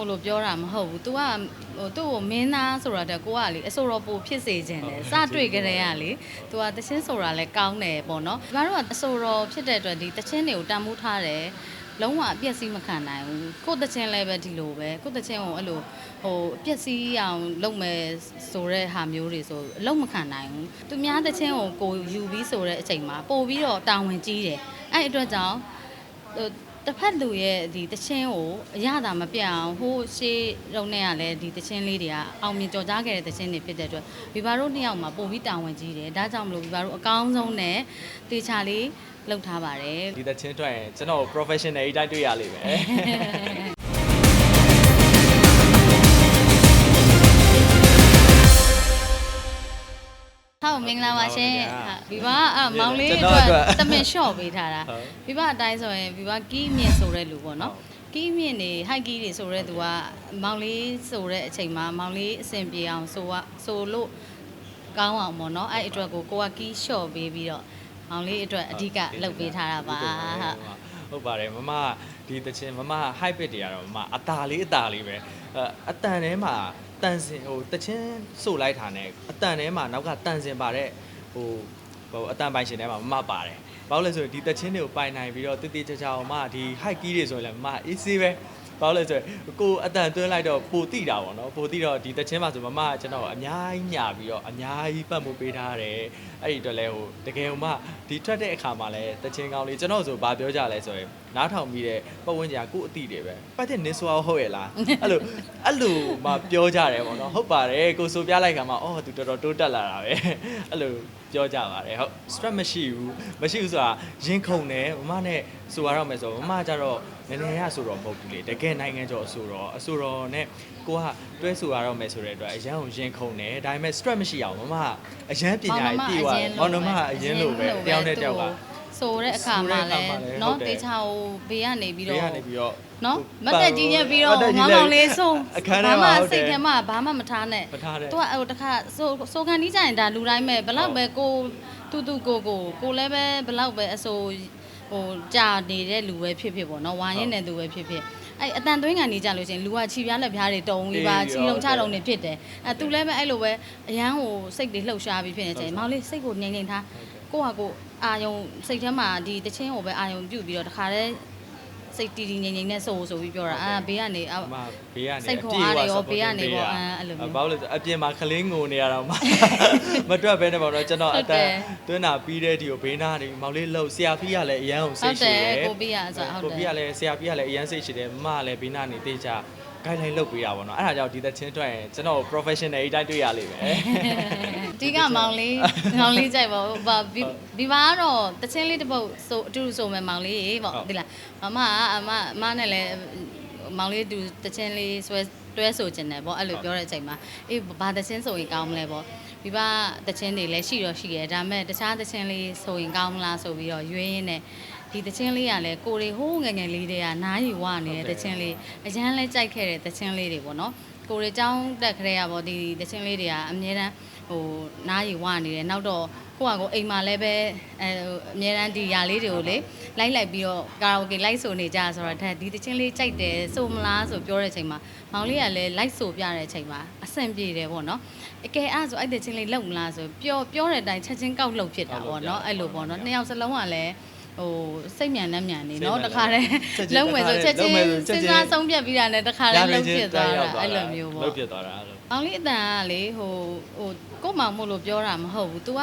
မို့လို့ပြောတာမဟုတ်ဘူး तू ကဟိုသူ့ကိုမင်းသားဆိုတာတက်ကိုကလေအဆိုတော်ပူဖြစ်စေခြင်းတယ်စတွေ့ကြတဲ့ကလေ तू ကတချင်းဆိုတာလဲကောင်းတယ်ပေါ့နော်ဒီကတော့အဆိုတော်ဖြစ်တဲ့အတွက်ဒီတချင်းတွေကိုတန်ဖိုးထားတယ်လုံးဝအပြည့်စည်းမခံနိုင်ဘူးကိုယ့်တချင်းလည်းပဲဒီလိုပဲကိုယ့်တချင်းကိုအဲ့လိုဟိုအပြည့်စည်းအောင်လုပ်မယ်ဆိုတဲ့ဟာမျိုးတွေဆိုအလုံးမခံနိုင်ဘူးသူများတချင်းကိုကိုယူပြီးဆိုတဲ့အချိန်မှာပို့ပြီးတော့တာဝန်ကြီးတယ်အဲ့အတွက်ကြောင့်ဟို တစ်ဖက်လူရဲ့ဒီတချင်းကိုအရသာမပြတ်အောင်ဟိုးရှေးရုံနဲ့ကလည်းဒီတချင်းလေးတွေကအောင်မြင်ကြော်ကြားခဲ့တဲ့တချင်းတွေဖြစ်တဲ့အတွက်ဘီဘာတို့နှစ်ယောက်မှာပို့ပြီးတာဝန်ကြီးတယ်ဒါကြောင့်မလို့ဘီဘာတို့အကောင်းဆုံးနဲ့တေချာလေးလုပ်ထားပါတယ်ဒီတချင်းထွက်ရင်ကျွန်တော် professional အတိုင်းတွေ့ရလိမ့်မယ် ဟုတ်မင်္ဂလာပါရှင် ဟုတ်ပါဗျာ ဘီဘာအမောင်လေး ကျွန် အ တော် တွ အတွက် က်တမင်လျှော့ပေးထားတာ ဟုတ် ဘီဘာအတိုင်းဆိုရင်ဘီဘာကီးမြင့်ဆိုတဲ့လူပေါ့နော် ဟုတ် ကီးမြင့်နေဟိုက်ကီးတွေဆိုတဲ့သူကမောင်လေးဆိုတဲ့အချိန်မှာမောင်လေးအဆင်ပြေအောင်ဆိုကဆိုလို့ကောင်းအောင်ပေါ့နော်အဲ့အတွက်ကိုကိုကကီးလျှော့ပေးပြီးတော့မောင်လေးအတွက်အဓိကလုပ်ပေးထားတာပါဟုတ် ဟုတ်ပါတယ်မမဒီတချင်းမမ high bit တွေကတော့မမအตาလေးအตาလေးပဲအဲအတန်ထဲမှာ တန်စင်ဟိုတချင်းဆိုလိုက်တာ ਨੇ အတန်ထဲမှာနောက်ကတန်စင်ပါတဲ့ဟိုဟိုအတန်ပိုင်ရှင်ထဲမှာမမပါတယ်ဘာလို့လဲဆိုရင်ဒီတချင်းတွေကိုပိုင်နိုင်ပြီးတော့တိတိကျကျအောင်မဒီ high key တွေဆိုရင်လည်းမမ easy ပဲ ဘာလို့လဲဆိုရင်ကိုအတန်သွင်းလိုက်တော့ပိုတိတာပေါ့နော်ပိုတိတော့ဒီတချင်းမှာဆိုမမကကျွန်တော်အများကြီးညာပြီးတော့အများကြီးပတ်မှုပေးထားတယ်အဲ့ဒီအတွက်လဲဟိုတကယ်ဟိုမဒီထွက်တဲ့အခါမှာလဲတချင်းကောင်းလေးကျွန်တော်ဆိုဘာပြောကြလဲဆိုရင်နားထောင်ပြီးတဲ့ပတ်ဝန်းကျင်ကကို့အတိတွေပဲပတ်တဲ့နင်းဆိုအောင်ဟုတ်ရဲ့လားအဲ့လိုအဲ့လိုမှပြောကြတယ်ပေါ့နော်ဟုတ်ပါတယ်ကိုဆိုပြလိုက်ခါမှာအော်သူတော်တော်တိုးတက်လာတာပဲအဲ့လိုပြောကြပါတယ်ဟုတ် stress မရှိဘူးမရှိဘူးဆိုတာရင်ခုန်တယ်မမနဲ့ဆိုရတော့မယ်ဆိုမမကြတော့ နည်းနည်းရဆိုတော့မဟုတ်ဘူးလေတကယ်နိုင်ငံကျော်အဆိုတော့အဆိုတော့နဲ့ကိုကတွဲဆိုရတော့မယ်ဆိုတဲ့အတွက်အရန်ကိုရင်ခုန်တယ်ဒါပေမဲ့ stress မရှိအောင်မမအရန်ပညာရေးပြေးသွားတယ်မောင်နှမအရင်လိုပဲတယောက်နဲ့တယောက်က ဆိုတဲ့အခါမှာလဲ ဆိုတဲ့အခါမှာလဲဟုတ် เนาะ တယ် တေချာကိုဘေးကနေပြီး ဘေး တော့ ကနေပြီးတော့ နော်မတ်တက်ကြီးညက်ပြီးတော့ မတ်တက်ကြီး မောင်မောင်လေးဆုံး အခန်းထဲမှာ ဘာ ဟုတ်တယ် စိတ်ထဲမှာဘာမှမထားနဲ့ မထားတဲ့ သူကဟိုတခါဆိုဆိုကန်ကြီးကြရင်ဒါလူတိုင်းပဲဘလောက်ပဲကိုတူတူကိုကိုကိုလည်းပဲဘလောက်ပဲအဆို ဟိုကြာနေတဲ့လူပဲဖြစ်ဖြစ်ပေါ့နော်ဝါရင်တဲ့သူပဲဖြစ်ဖြစ်အဲ့အတန်သွင်းကန်နေကြလို့ရှရင်လူကခြိပြားလက်ပြားတွေတုံပြီးပါအေးခြိလုံးချဟုတ်တယ်လုံးနေဖြစ်တယ်အဲ့သူလည်းပဲအဲ့လိုပဲအရန်ဟိုစိတ်တွေလှုပ်ရှားပြီးဖြစ်နေချိန်မောင်လေးစိတ်ကိုငြိမ်ငြိမ်ထားကိုယ့်ဟာကိုယ်အာယုံစိတ်ထဲမှာဒီတချင်းကိုပဲအာယုံပြုတ်ပြီးတော့တခါတည်း စိတ်တည်တည်ငြိမ်ငြိမ်နဲ့ဆိုဆိုပြီးပြောတာအာဘေးကနေအာအမဘေးကနေစိတ်ခွန်အားတွေရောဘေးကနေပေါ့အဲအဲ့လိုမျိုးဘာလို့လဲဆိုအပြင်မှာခလင်းငိုနေရတော့မှမတွက်ဘဲနဲ့ပေါ့နော်ကျွန်တော်ဟုအတ်တတယ်န်သွင်းတာပြီးတဲ့ဒီကိုဘေးနားနေမောင်လေးလှုပ်ဆရာဖီးကလည်းအရန်ကိုစိဟုတ်တ်တရှိယ်တယ်ကိုပြီးရအစားဟုတ်ကိုတဖီးယ်ကလည်းဆရာဖီးကလည်းအရန်စိတ်ရှိတယ်မမကလည်းဘေးနားနေတေးချ ဂိုင်းလိုင်းလုပ်ပေးတာပေါ့နော်အဲ့ဒါကြောင့်ဒီသက်ချင်းထွက်ရင်ကျွန်တော် professional အတိုင်းတွေ့ရလိမ့်မယ်ဒီကမောင်လေးမောင်လေးကြိုက်ပါဘူးဘာဒီဒီပါကတော့တချင်းလေးတစ်ပုတ်ဆိုအတူတူဆိုမဲ့မောင်လေးပေါ့ဟုတ်ဒီလားမမကအမအမနဲ့လည်းမောင်လေးတူတချင်းလေးဆွဲတွဲဆိုခြင်းတယ်ပေါ့အဲ့လိုပြောတဲ့အချိန်မှာအေးဘာတချင်းဆိုရင်ကောင်းမလဲပေါ့ဒီပါတချင်းတွေလည်းရှိတော့ရှိရဲဒါပေမဲ့တခြားတချင်းလေးဆိုရင်ကောင်းမလားဆိုပြီးတော့ရွေးရင်းနဲ့ ဒီတချင်းလေးကလည်းကိုရီဟိုးငယ်ငယ်လေးတွေကနားယူဝနေတဲ့တချင်းလေးအရန်လဲကြိုက်ခဲ့တဲ့တချင်းလေးတွေပေါ့နော်ကိုရီចောင်းတက်ခရဲရပေါ့ဒီတချင်းလေးတွေကအများတန်းဟိုနားယူဝနေတယ်နောက်တော့ကိုကကိုအိမ်မှာလည်းပဲအဲအများတန်းဒီຢာလေးတွေကိုလေလိုက်လိုက်ပြီးတော့ကာရာအိုကေလိုက်ဆိုနေကြဆိုတော့ဒါဒီတချင်းလေးကြိုက်တယ်ဆိုမလားဆိုပြောတဲ့အချိန်မှာမောင်လေးကလည်းလိုက်ဆိုပြတဲ့အချိန်မှာအဆင်ပြေတယ်ပေါ့နော်အကယ်အဲ့ဆိုအဲ့တချင်းလေးလုံမလားဆိုပြောပြောတဲ့အတိုင်းချက်ချင်းကောက်လုံဖြစ်တာပေါ့နော်အဲ့လိုပေါ့နော်နှစ်ယောက်စလုံးကလည်း ဟိုစိတ်မြန်နှံ့မြန်နေနော်တခါတည်းလုံးမယ်ဆိုချက်ချင်းစဉ်းစားဆုံးဖြတ်ပြီးတာနဲ့တခါတည်းလုံဖြစ်သွားတာအဲ့လိုမျိုးပေါ့လုပ်ဖြစ်သွားတာအဲ့လို။ အောင်လေးအတန်ကလေဟိုဟိုကို့မောင်မို့လို့ပြောတာမဟုတ်ဘူး။ तू က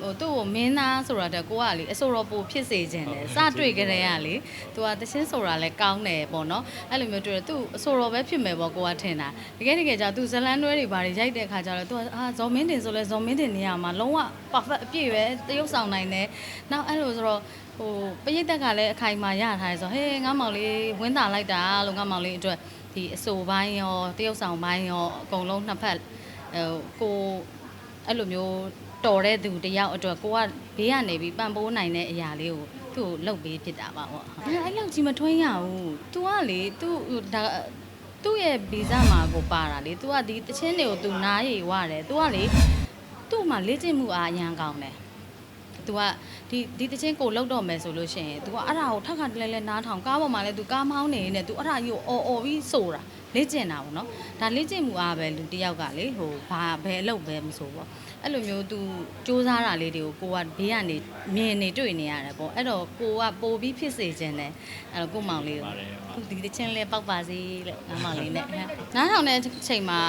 ဟိုသူ့ကိုမင်းသားဆိုတာတက်ကိုကလေအဆိုတော်ပူဖြစ်စေခြင်းတယ်။စတွေ့ကြတဲ့ကလေ तू ကတချင်းဆိုတာလဲကောင်းတယ်ပေါ့နော်။အဲ့လိုမျိုးတွေ့တယ် तू အဆိုတော်ပဲဖြစ်မယ်ပေါ့ကိုကထင်တာ။တကယ်တကယ်ကြာ तू ဇလန်းတွဲတွေဘာတွေရိုက်တဲ့ခါကျတော့ तू အာဇော်မင်းတင်ဆိုလဲဇော်မင်းတင်နေရာမှာလုံးဝ perfect အပြည့်ပဲတရုပ်ဆောင်နိုင်တယ်။နောက်အဲ့လိုဆိုတော့ဟိုပရိသတ်ကလည်းအခိုင်အမာရထားတယ်ဆိုတော့ဟေးငါမောင်လေးဝင်းတာလိုက်တာလို့ငါမောင်လေးအတွက် ဒီအဆိုပိုင်းရောတရုပ်ဆောင်ပိုင်းရောအကုန်လုံးနှစ်ဖက်ဟိုကိုအဲ့လိုမျိုးတော်တဲ့သူတယောက်အတွက်ကိုကဘေးကနေပြီးပံ့ပိုးနိုင်တဲ့အရာလေးကိုသူ့ကိုလှုပ်ပေးဖြစ်တာပါပေါ့အဲ့အဲ့လောက်ကြီးမထွင်းရဘူး तू ကလေ तू ဒါသူ့ရဲ့ဗီဇမှာကိုပါတာလေ तू ကဒီတချင်းတွေကို तू နားရည်ဝတယ် तू ကလေသူ့မှာလေ့ကျင့်မှုအားအရန်ကောင်းတယ် तू ကဒီဒီတချင်းကိုလောက်တော့မယ်ဆိုလို့ရှိရင် तू ကအဲ့ဒါကိုထပ်ခါတလဲလဲနားထောင်ကားပေါ်မှာလဲ तू ကားမောင်းနေနေ तू အဲ့ဒါကြီးကိုအော်အော်ပြီးဆိုတာ လေ့ကျင့်တာပေါ့နော်ဒါလေ့ကျင့်မှုအားပဲလူတစ်ယောက်ကလေဟိုဘာဘယ်အလုပ်ပဲမဆိုပေါ့အဲ့လိုမျိုးသူစူးစမ်းတာလေးတွေကိုကိုကဘေးကနေမြင်နေတွေ့နေရတယ်ပေါ့အဲ့တော့ကိုကပို့ပြီးဖြစ်စေခြင်းတယ်အဲ့တော့ကိုမောင်လေးကို ပါတယ်ပါ ခုဒီတချင်းလေးပောက်ပါစေလို့ငါမောင်လေးနဲ့ဟမ်နားထောင်တဲ့အချိန်မှာ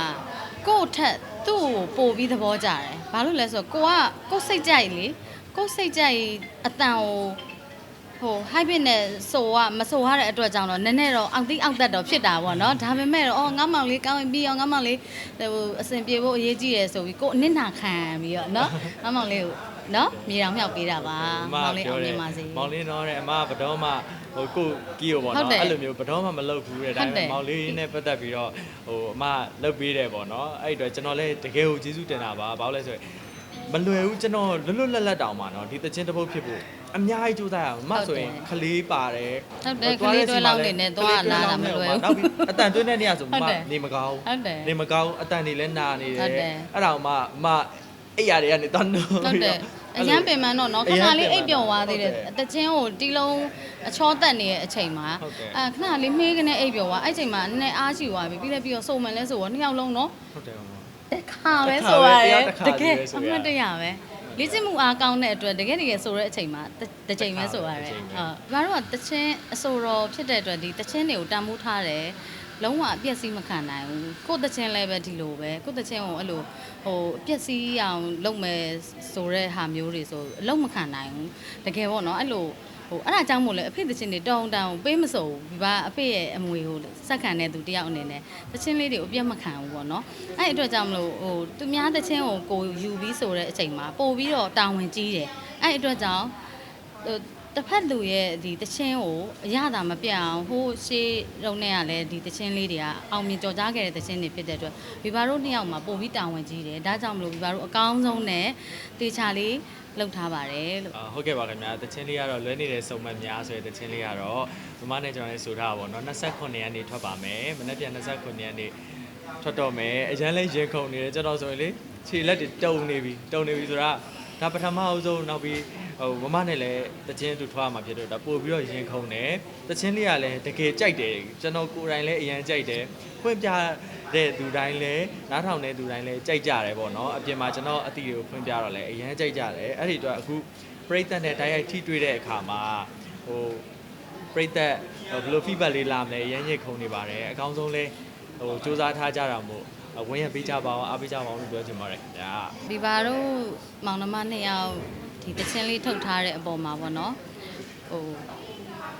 ကို့ထက်သူ့ကိုပို့ပြီးသဘောကျတယ်ဘာလို့လဲဆိုတော့ကိုကကို့စိတ်ကြိုက်လေ ကို့စိတ်ကြိုက်အတန်ကိုဟို hybrid နဲ့ဆိုကမဆိုရတဲ့အတွက်ကြောင့်တော့နည်းနည်းတော့အောက်တိအောက်တက်တော့ဖြစ်တာပေါ့နော်ဒါပေမဲ့တော့အော်ငါမောင်လေးကောင်းရင်ပြီးအောင်ငါမောင်လေးဟိုအဆင်ပြေဖို့အရေးကြီးတယ်ဆိုပြီးကို့အနစ်နာခံပြီးတော့နော်ငါမောင်လေးကိုနော်မြေတောင်မြောက်ပေးတာပါမောင်လေးအောင်မြင်ပါစေမောင်လေးတော့တဲ့အမဘတော်မှဟိုကိုကီးရောပေါ့ဟုတ်နော်တယ်အဲ့လိုမျိုးဘတော်မှမလုပ်ဘူးတဲ့ဒါဟုတ်တယ်ပေမဲ့မောင်လေးနဲ့ပတ်သက်ပြီးတော့ဟိုအမလုပ်ပေးတယ်ပေါ့နော်အဲ့ဒီတော့ကျွန်တော်လည်းတကယ်ကိုကျေးဇူးတင်တာပါဘာလို့လဲဆိုရင် မလွယ်ဘူးကျွန်တော်လွတ်လွတ်လပ်လပ်တောင်ပါနော်ဒီတချင်းတစ်ပုတ်ဖြစ်ဖို့အများကြီးကြိုးစားရအောင်အမဆိုရင်ခလေးပါတယ်ဟုတ်တယ်ကလေးတွဲလောက်နေနဲ့သွားလာတာမလွယ်ဘူးနောက်ပြီးအတန်တွင်းတဲ့နေရာဆိုဟုတ်မတယ်နေမကောင်းဟုတ်တယ်နေမကောင်းအတန်တွေလည်းနာနေတဟုတ်ယ်တယ်အဲ့ဒါမှမအဲ့ရတွေကနေတန်းလို့ဟုတ်တယ်အရန်ပင်မတော့နော်ခအရဏန်ပင်ပန်းလေးအိပ်ပျော်သွားသေးတယ်ဟုတ်တယ်တချင်းကိုတီးလုံးအချောတက်နေတဲ့အချိန်မှာဟုတ်တယ်အဲခဏလေးမေးကနေအိပ်ပျော်သွားအဲ့ချိန်မှာနည်းနည်းအားရှိသွားပြီပြီးလည်းပြီးတော့စုံမှန်လဲဆိုတော့နှစ်ယောက်လုံးနော်ဟုတ်တယ်ဟု တ်တယ်တခါပဲဆိုရတယ်တစ်ခါတပဲကယ်တစ်ခါအပဲမှတ်တရပဲလေ့ကျင့်မှုအားကောင်းတဲ့အတွက်တကယ်တကယ်ဆိုတဲ့အချိန်မှာတစ်တစ်ချိန်ပဲဆိုရတယ်တစ်ချိန်ပဲဟုတ်ဘာလို့ကတချင်းအဆိုတော်ဖြစ်တဲ့အတွက်ဒီတချင်းတွေကိုတန်မိုးထားတယ်လုံးဝအပြည့်စည်းမခံနိုင်ဘူးကိုယ့်တချင်းလည်းပဲဒီလိုပဲကိုယ့်တချင်းကိုအဲ့လိုဟိုအပြည့်စည်းအောင်လုပ်မယ်ဆိုတဲ့ဟာမျိုးတွေဆိုအလုံးမခံနိုင်ဘူးတကယ်ပေါ့နော်အဲ့လို ဟိုအဲ့ဒါကြောင့်မို့လဲအဖေတချင်းတွေတောင်းတောင်းပေးမစုံဘူးဒီပါအဖေရဲ့အမွေဟိုစက်ခံတဲ့သူတယောက်အနေနဲ့တချင်းလေးတွေကိုအပြည့်မခံဘူးပေါ့နော်အဲ့ဒီအတွက်ကြောင့်မလို့ဟိုသူများတချင်းကိုကိုယူပြီးဆိုတဲ့အချိန်မှာပို့ပြီးတော့တာဝန်ကြီးတယ်အဲ့ဒီအတွက်ကြောင့်ဟို တစ်ဖက်လူရဲ့ဒီတချင်းကိုအရသာမပြတ်အောင်ဟိုရှေးတုန်းနဲ့ကလည်းဒီတချင်းလေးတွေကအောင်မြင်ကြော်ကြားခဲ့တဲ့တချင်းတွေဖြစ်တဲ့အတွက်ဗီဘာတို့နှစ်ယောက်မှာပို့ပြီးတာဝန်ကြီးတယ်ဒါကြောင့်မလို့ဗီဘာတို့အကောင်းဆုံးနဲ့တေချာလေးလုပ်ထားပါတယ်လို့အာဟုတ်ကဲ့ပါခင်ဗျာတချင်းလေးကတော့လွဲနေတဲ့စုံမများဆိုတဲ့တချင်းလေးကတော့မမနဲ့ကျွန်တော်လည်းဆိုထားတာပေါ့နော်29ရက်နေ့ထွက်ပါမယ်မနေ့ပြန်29ရက်နေ့ထွက်တော့မယ်အရန်လဲရင်ခုန်နေတယ်ကျွန်တော်ဆိုရင်လေခြေလက်တွေတုံနေပြီတုံနေပြီဆိုတာဒါပထမအဆုံးနောက်ပြီး ဟိုမမနဲ့လည်းတချင်းတူထွားမှာဖြစ်တော့ဒါပို့ပြီးတော့ရင်ခုန်တယ်တချင်းလေးကလည်းတကယ်ကြိုက်တယ်ကျွန်တော်ကိုယ်တိုင်လည်းအရန်ကြိုက်တယ်ဖွင့်ပြတဲ့သူတိုင်းလည်းနားထောင်တဲ့သူတိုင်းလည်းကြိုက်ကြတယ်ပေါ့နော်အပြင်မှာကျွန်တော်အတီတွေကိုဖွင့်ပြတော့လည်းအရန်ကြိုက်ကြတယ်အဲ့ဒီတော့အခုပရိသတ်နဲ့တိုက်ရိုက်ထိတွေ့တဲ့အခါမှာဟိုပရိသတ်ဟိုဘယ်လို feedback လေးလာမလဲရမ်းရစ်ခုံနေပါတယ်အကောင်းဆုံးလဲဟိုစူးစမ်းထားကြတာမို့ဝင်ရပေးကြပါအောင်အားပေးကြပါအောင်လို့ပြောချင်ပါတယ်ခင်ဗျာဗီဘာတို့မောင်နှမနှစ်ယောက် ဒီတချင်းလေးထုတ်ထားတဲ့အပေါ်မှာပေါ့နော်ဟို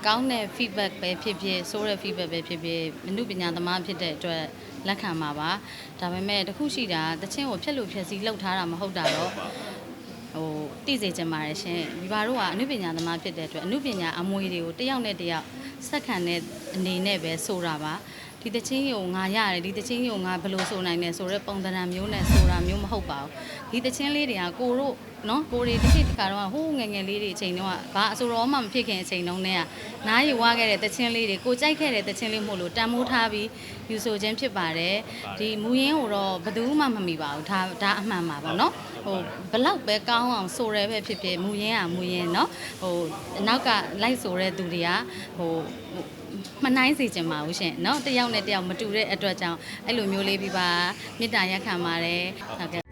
ကောင်းတဲ့ feedback ပဲဖြစ်ဖြစ်ဆိုးတဲ့ feedback ပဲဖြစ်ဖြစ်မနုပညာသမားဖြစ်တဲ့အတွက်လက်ခံပါပါဒါပေမဲ့တခုရှိတာတချင်းကိုဖြက်လို့ဖြက်စီးလောက်ထားတာမဟုတ်တာတော့ဟိုတည်စေချင်ပါတယ်ရှင်ဒီဘာတို့ကအနုပညာသမားဖြစ်တဲ့အတွက်အနုပညာအမွေတွေကိုတယောက်နဲ့တယောက်ဆက်ခံတဲ့အနေနဲ့ပဲဆိုတာပါ ဒီတချင်းကိုငါရတယ်ဒီတချင်းကိုငါဘယ်လိုဆိုနိုင်လဲဆိုတော့ပုံသဏ္ဍာန်မျိုးနဲ့ဆိုတာမျိုးမဟုတ်ပါဘူးဒီတချင်းလေးတွေကကိုတို့နော်ကိုတွေတစ်ခေတ်တစ်ခါတော့ဟိုးငယ်ငယ်လေးတွေအချိန်တုန်းကဘာအဆိုတော်မှမဖြစ်ခင်အချိန်တုန်းကနားယူဝါခဲ့တဲ့တချင်းလေးတွေကိုကြိုက်ခဲ့တဲ့တချင်းလေးမို့လို့တန်မိုးထားပြီးယူဆိုခြင်းဖြစ်ပါတယ်ဒီမူရင်းကိုတော့ဘယ်သူမှမမိပါဘူးဒါဒါအမှန်ပါပါနော်ဟို ဘလောက်ပဲကောင်းအောင်ဆိုရဲပဲဖြစ်ဖြစ်မူရင်းอ่ะမူရင်းเนาะဟိုနောက်ကလိုက်ဆိုတဲ့သူတွေကဟိုဟို မနှိုင်းစေချင်ပါဘူးရှင်เนาะတယောက်နဲ့တယောက်မတူတဲ့အတွက်ကြောင့်အဲ့လိုမျိုးလေးပြပါမေတ္တာရက်ခံပါတယ်ဟုတ်ကဲ့